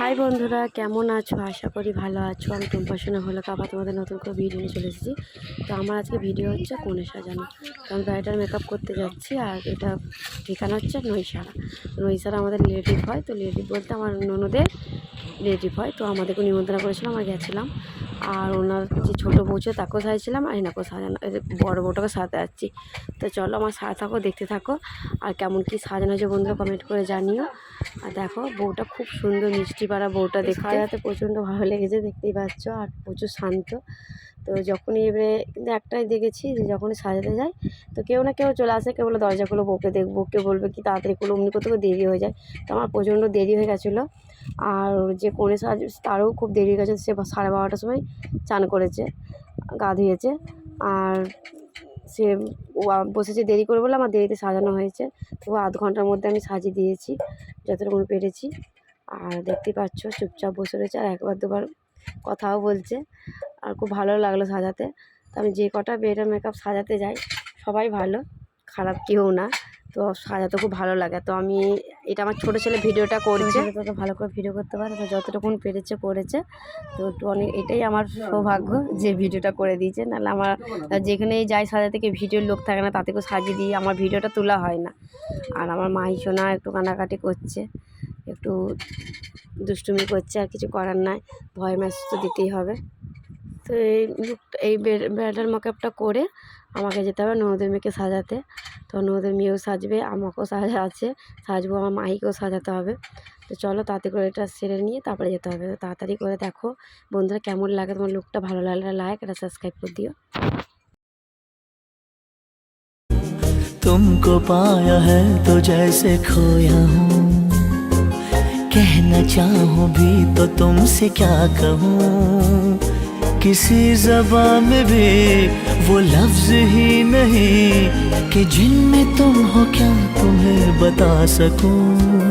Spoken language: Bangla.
হাই বন্ধুরা, কেমন আছো? আশা করি ভালো আছো। আমি টুম্পা হলো আবার তোমাদের নতুন করে ভিডিও নিয়ে চলে এসেছি। তো আমার আজকে ভিডিও হচ্ছে কনে সাজানো। তো আমি ব্রাইডাল মেকআপ করতে যাচ্ছি, আর এটা ঠিকানা হচ্ছে নৈশারা। নৈশারা আমাদের রিলেটিভ হয়, তো রিলেটিভ বলতে আমার ননদের রিলেটিভ হয় তো আমাদেরকে নিমন্ত্রণ করেছিলাম আমরা গেছিলাম। আর ওনার যে ছোটো বউ বউছে তাকেও সাজাইছিলাম আর এনাকেও সাজানো বড়ো বউটাকে সাজাতে যাচ্ছি তো চলো আমার সাথে থাকো দেখতে থাকো আর কেমন কি সাজানো হয়েছে বন্ধুরা কমেন্ট করে জানিও। আর দেখো বউটা খুব সুন্দর মিষ্টি পাড়া বউটা দেখতে। যাতে প্রচণ্ড ভালো লেগেছে দেখতেই পাচ্ছ আর প্রচুর শান্ত। তো যখনই এবারে কিন্তু একটাই দেখেছি যে যখনই সাজাতে যায় তো কেউ না কেউ চলে আসে কেউ বলে দরজা খুলো বউকে দেখব কেউ বলবে কি তাড়াতাড়ি খুলো অমনি করতে দেরি হয়ে যায়। তো আমার প্রচণ্ড দেরি হয়ে গেছিল। আর যে কোণে সাজ তারও খুব দেরি হয়ে গেছে, সে সাড়ে বারোটার সময় চান করেছে গা ধুয়েছে আর সে বসেছে দেরি করে বলে আমার দেরিতে সাজানো হয়েছে। তো আধ ঘণ্টার মধ্যে আমি সাজিয়ে দিয়েছি, যতটুকু পেরেছি। আর দেখতেই পাচ্ছ চুপচাপ বসে রয়েছে আর একবার দুবার কথাও বলছে। আর খুব ভালো লাগল সাজাতে। তো আমি যে কটা বেডের মেকআপ সাজাতে যাই, সবাই ভালো, খারাপ কেউ না। তো সাজাতে খুব ভালো লাগে। তো আমি এটা আমার ছোটো ছেলে ভিডিওটা করছে। তো ভালো করে ভিডিও করতে পারে তো যতটুকুন পেরেছে করেছে। তো একটু অনেক এটাই আমার সৌভাগ্য যে ভিডিওটা করে দিয়েছে। নাহলে আমার যেখানেই যাই সাজাতে কি ভিডিওর লোক থাকে না তাতেকেও সাজিয়ে দিই আমার ভিডিওটা তোলা হয় না। আর আমার মাই সোনা একটু কানাকাটি করছে একটু দুষ্টুমি করছে আর কিছু করার নাই। ভয় ম্যাচ তো দিতেই হবে। তো এই লুকটা এই ব্রাইডাল মেকআপটা করে আমাকে যেতে হবে ননদের মেয়েকে সাজাতে তো ননদের মেয়েও সাজবে আমাকেও সাজা আছে সাজবো আমার মাহিকেও সাজাতে হবে তো চলো তাতে করে এটা সেরে নিয়ে তারপরে যেতে হবে তো তাড়াতাড়ি করে দেখো বন্ধুরা কেমন লাগে তোমার লুকটা ভালো লাগলে লাইক এটা সাবস্ক্রাইব করে দিও तुमको पाया है तो जैसे खोया हूँ कहना चाहूँ भी तो तुमसे क्या कहूँ किसी जबा में भी वो लफ्ज ही नहीं कि जिनमें तुम हो क्या तुम्हें बता सकूँ?